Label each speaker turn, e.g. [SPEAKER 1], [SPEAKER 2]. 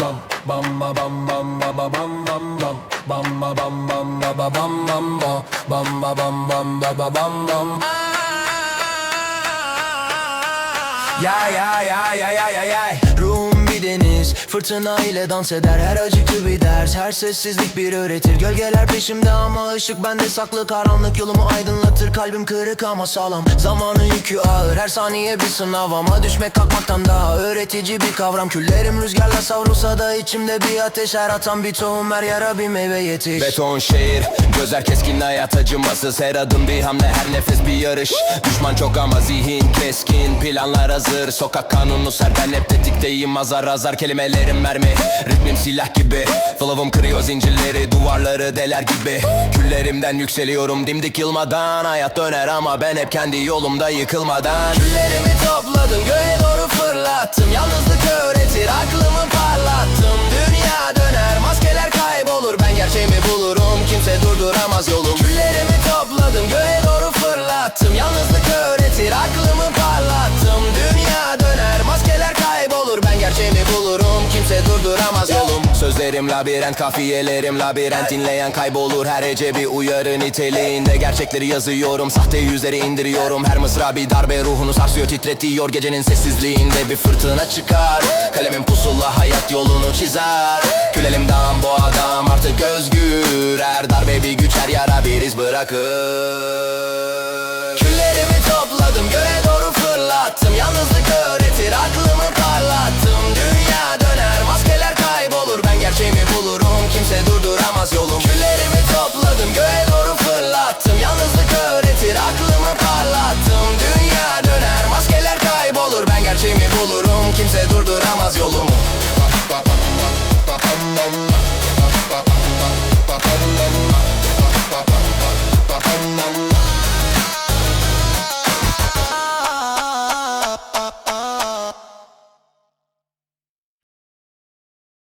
[SPEAKER 1] bam bam ba bam bam ba ba bam bam bam. Bam ba bam bam ba ba bam bam ba. Bam ba bam bam ba ba bam bam.
[SPEAKER 2] Yay yay yay yay yay yay yay Ruhum bir deniz Fırtına ile dans eder Her acıklı bir ders. Her sessizlik bir öğretir. Gölgeler peşimde ama ışık bende saklı. Karanlık yolumu aydınlatır. Kalbim kırık ama sağlam. Zamanın yükü ağır. Her saniye bir sınav ama Düşmek kalkmaktan daha öğretici bir kavram. Küllerim rüzgarla savrulsa da içimde bir ateş. Her atan bir tohum her yara bir meyve yetiş.
[SPEAKER 3] Beton şehir Gözler keskin hayat acımasız. Her adım bir hamle her nefes bir yarış. Düşman çok ama zihin keskin. Planlar hazır Sokak kanunu ser Ben hep tetikteyim azar azar Kelimelerim mermi Ritmim silah gibi. Flow'um kırıyor zincirleri Duvarları deler gibi. Küllerimden yükseliyorum dimdik yılmadan. Hayat döner ama ben hep kendi yolumda yıkılmadan.
[SPEAKER 2] Küllerimi topladım bulurum kimse durduramaz yolum.
[SPEAKER 3] Sözlerim labirent kafiyelerim labirent. Dinleyen kaybolur her hece bir uyarı niteliğinde. Gerçekleri yazıyorum sahte yüzleri indiriyorum. Her mısra bir darbe ruhunu sarsıyor titretiyor. Gecenin sessizliğinde bir fırtına çıkar. Kalemin pusula hayat yolunu çizer. Kül elimden bu adam artık özgür. Her darbe bir güç her yara bir iz bırakır durduramaz yolumu.